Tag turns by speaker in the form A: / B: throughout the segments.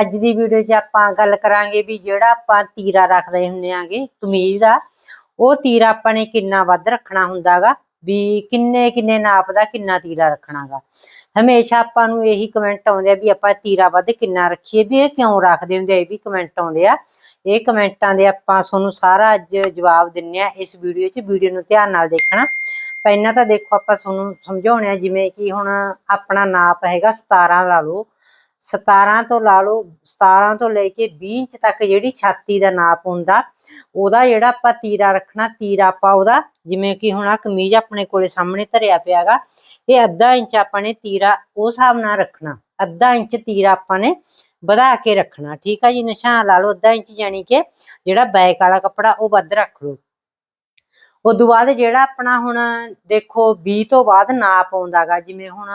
A: ਅੱਜ ਦੀ ਵੀਡੀਓ 'ਚ ਆਪਾਂ ਗੱਲ ਕਰਾਂਗੇ ਵੀ ਜਿਹੜਾ ਆਪਾਂ ਤੀਰਾ ਰੱਖਦੇ ਹੁੰਨੇ ਆਂਗੇ, ਕਮੀਜ਼ ਦਾ, ਉਹ ਤੀਰਾ ਆਪਾਂ ਨੇ ਕਿੰਨਾ ਵੱਧ ਰੱਖਣਾ ਹੁੰਦਾਗਾ, ਵੀ ਕਿੰਨੇ ਕਿੰਨੇ ਨਾਪ ਦਾ ਕਿੰਨਾ ਤੀਰਾ ਰੱਖਣਾਗਾ। ਹਮੇਸ਼ਾ ਆਪਾਂ ਨੂੰ ਇਹੀ ਕਮੈਂਟ ਆਉਂਦੇ ਆ ਵੀ ਆਪਾਂ ਤੀਰਾ ਵੱਧ ਕਿੰਨਾ ਰੱਖੀਏ, ਵੀ ਇਹ ਕਿਉਂ ਰੱਖਦੇ ਹੁੰਦੇ ਆ, ਇਹ ਵੀ ਕਮੈਂਟ ਆਉਂਦੇ ਆ। ਇਹ ਕਮੈਂਟਾਂ ਦੇ ਆਪਾਂ ਤੁਹਾਨੂੰ ਸਾਰਾ ਅੱਜ ਜਵਾਬ ਦਿੰਨੇ ਆ ਇਸ ਵੀਡੀਓ 'ਚ ਵੀਡੀਓ ਨੂੰ ਧਿਆਨ ਨਾਲ ਦੇਖਣਾ। ਪਹਿਲਾਂ ਤਾਂ ਦੇਖੋ ਆਪਾਂ ਤੁਹਾਨੂੰ ਸਮਝਾਉਣੇ ਆ ਜਿਵੇਂ ਕਿ ਹੁਣ ਆਪਣਾ ਨਾਪ ਹੈਗਾ 17 ਲਾ ਲਓ 17 ਤੋਂ ਲਾ ਲਓ 17 ਤੋਂ ਲੈ ਕੇ 20 ਇੰਚ ਤੱਕ ਜਿਹੜੀ ਛਾਤੀ ਦਾ ਨਾਪ ਹੁੰਦਾ, ਉਹਦਾ ਜਿਹੜਾ ਆਪਾਂ ਤੀਰਾ ਰੱਖਣਾ, ਤੀਰਾ ਆਪਾਂ ਉਹਦਾ ਜਿਵੇਂ ਕਿ ਹੁਣ ਆ ਕਮੀਜ਼ ਆਪਣੇ ਕੋਲੇ ਸਾਹਮਣੇ ਧਰਿਆ ਪਿਆਗਾ, ਇਹ ਅੱਧਾ ਇੰਚ ਆਪਾਂ ਨੇ ਤੀਰਾ ਉਸ ਹਿਸਾਬ ਨਾਲ ਰੱਖਣਾ, ਅੱਧਾ ਇੰਚ ਤੀਰਾ ਆਪਾਂ ਨੇ ਵਧਾ ਕੇ ਰੱਖਣਾ, ਠੀਕ ਆ ਜੀ? ਨਿਸ਼ਾਨ ਲਾ ਲਓ ਅੱਧਾ ਇੰਚ ਯਾਨੀ ਕਿ ਜਿਹੜਾ ਬੈਕ ਵਾਲਾ ਕੱਪੜਾ ਉਹ ਵੱਧ ਰੱਖ ਲਓ। ਉਦੋਂ ਬਾਅਦ ਜਿਹੜਾ ਆਪਣਾ ਹੁਣ ਦੇਖੋ 20 ਤੋਂ ਬਾਅਦ ਨਾਪ ਆਉਂਦਾਗਾ, ਜਿਵੇਂ ਹੁਣ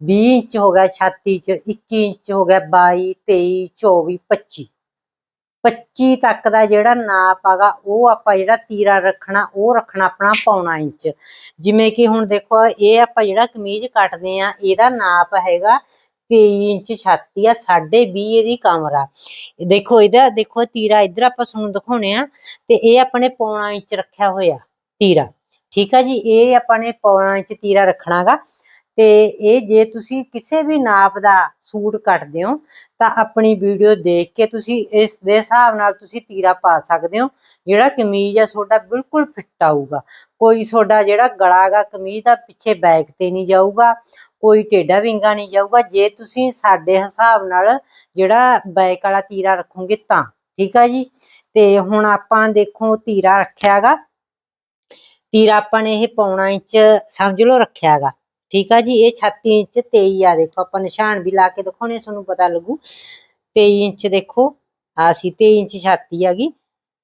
A: 20 ਇੰਚ ਹੋ ਗਿਆ, ਛਾਤੀ 'ਚ 21 ਇੰਚ ਹੋ ਗਿਆ 22 23 24 25 25 ਤੱਕ ਦਾ ਜਿਹੜਾ ਨਾਪ ਆਗਾ ਉਹ ਆਪਾਂ ਜਿਹੜਾ ਤੀਰਾ ਰੱਖਣਾ, ਉਹ ਰੱਖਣਾ ਆਪਣਾ ਪੌਣਾ ਇੰਚ। ਜਿਵੇਂ ਕਿ ਹੁਣ ਦੇਖੋ, ਇਹ ਆਪਾਂ ਜਿਹੜਾ ਕਮੀਜ਼ ਕੱਟਦੇ ਆ ਇਹਦਾ ਨਾਪ ਹੈਗਾ 23 ਇੰਚ ਛਾਤੀ ਆ 20.5 ਇਹਦੀ ਕਮਰਾ ਦੇਖੋ, ਇਹਦਾ ਦੇਖੋ, ਤੀਰਾ ਇੱਧਰ ਆਪਾਂ ਤੁਹਾਨੂੰ ਦਿਖਾਉਣੇ ਆ, ਤੇ ਇਹ ਆਪਣੇ ਪੌਣਾ ਇੰਚ ਰੱਖਿਆ ਹੋਇਆ ਤੀਰਾ। ਠੀਕ ਆ ਜੀ, ਇਹ ਆਪਾਂ ਨੇ ਪੌਣਾ ਇੰਚ ਤੀਰਾ ਰੱਖਣਾਗਾ। ਤੇ ਇਹ ਜੇ ਤੁਸੀਂ ਕਿਸੇ ਵੀ ਨਾਪ ਦਾ ਸੂਟ ਕੱਟਦੇ ਹੋ, ਤਾਂ ਆਪਣੀ ਵੀਡੀਓ ਦੇਖ ਕੇ ਤੁਸੀਂ ਇਸ ਦੇ ਹਿਸਾਬ ਨਾਲ ਤੁਸੀਂ ਤੀਰਾ ਪਾ ਸਕਦੇ ਹੋ, ਜਿਹੜਾ ਕਮੀਜ਼ ਆ ਤੁਹਾਡਾ ਬਿਲਕੁਲ ਫਿੱਟ ਆਊਗਾ। ਕੋਈ ਤੁਹਾਡਾ ਜਿਹੜਾ ਗਲਾ ਗਾ ਕਮੀਜ਼ ਦਾ ਪਿੱਛੇ ਬੈਕ ਤੇ ਨਹੀਂ ਜਾਊਗਾ, ਕੋਈ ਟੇਢਾ ਵਿੰਗਾ ਨਹੀਂ ਜਾਊਗਾ, ਜੇ ਤੁਸੀਂ ਸਾਡੇ ਹਿਸਾਬ ਨਾਲ ਜਿਹੜਾ ਬੈਕ ਵਾਲਾ ਤੀਰਾ ਰੱਖੋਗੇ ਤਾਂ, ਠੀਕ ਆ ਜੀ? ਤੇ ਹੁਣ ਆਪਾਂ ਦੇਖੋ ਤੀਰਾ ਰੱਖਿਆਗਾ ਤੀਰਾ ਆਪਾਂ ਨੇ ਇਹ ਪੌਣਾ ਇੰਚ ਸਮਝ ਲਓ ਰੱਖਿਆਗਾ ਠੀਕ ਆ ਜੀ, ਇਹ 36 ਇੰਚ 23 ਆ ਦੇਖੋ, ਆਪਾਂ ਨਿਸ਼ਾਨ ਵੀ ਲਾ ਕੇ ਦਿਖਾਉਣੇ, ਤੁਹਾਨੂੰ ਪਤਾ ਲੱਗੂ। 23 ਇੰਚ ਦੇਖੋ, ਆ ਸੀ 23 ਇੰਚ ਛਾਤੀ ਆ ਗਈ।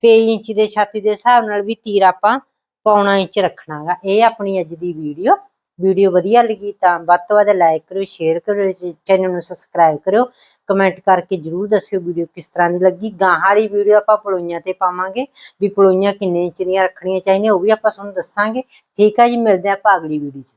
A: 23 ਇੰਚ ਦੇ ਛਾਤੀ ਦੇ ਹਿਸਾਬ ਨਾਲ ਵੀ ਤੀਰ ਆਪਾਂ ਪੌਣਾ ਇੰਚ ਰੱਖਣਾਗਾ। ਇਹ ਆਪਣੀ ਅੱਜ ਦੀ ਵੀਡੀਓ। ਵੀਡੀਓ ਵਧੀਆ ਲੱਗੀ ਤਾਂ ਵੱਧ ਤੋਂ ਵੱਧ ਲਾਈਕ ਕਰਿਓ, ਸ਼ੇਅਰ ਕਰਿਓ, ਚੈਨਲ ਨੂੰ ਸਬਸਕ੍ਰਾਈਬ ਕਰਿਓ। ਕਮੈਂਟ ਕਰਕੇ ਜਰੂਰ ਦੱਸਿਓ ਵੀਡੀਓ ਕਿਸ ਤਰ੍ਹਾਂ ਦੀ ਲੱਗੀ। ਗਾਹਾਂ ਵਾਲੀ ਵੀਡੀਓ ਆਪਾਂ ਪਲੋਈਆਂ ਤੇ ਪਾਵਾਂਗੇ, ਵੀ ਪਲੋਈਆਂ ਕਿੰਨੇ ਇੰਚ ਦੀਆਂ ਰੱਖਣੀਆਂ ਚਾਹੀਦੀਆਂ, ਉਹ ਵੀ ਆਪਾਂ ਤੁਹਾਨੂੰ ਦੱਸਾਂਗੇ। ਠੀਕ ਆ ਜੀ, ਮਿਲਦੇ ਆਪਾਂ ਅਗਲੀ ਵੀਡੀਓ 'ਚ।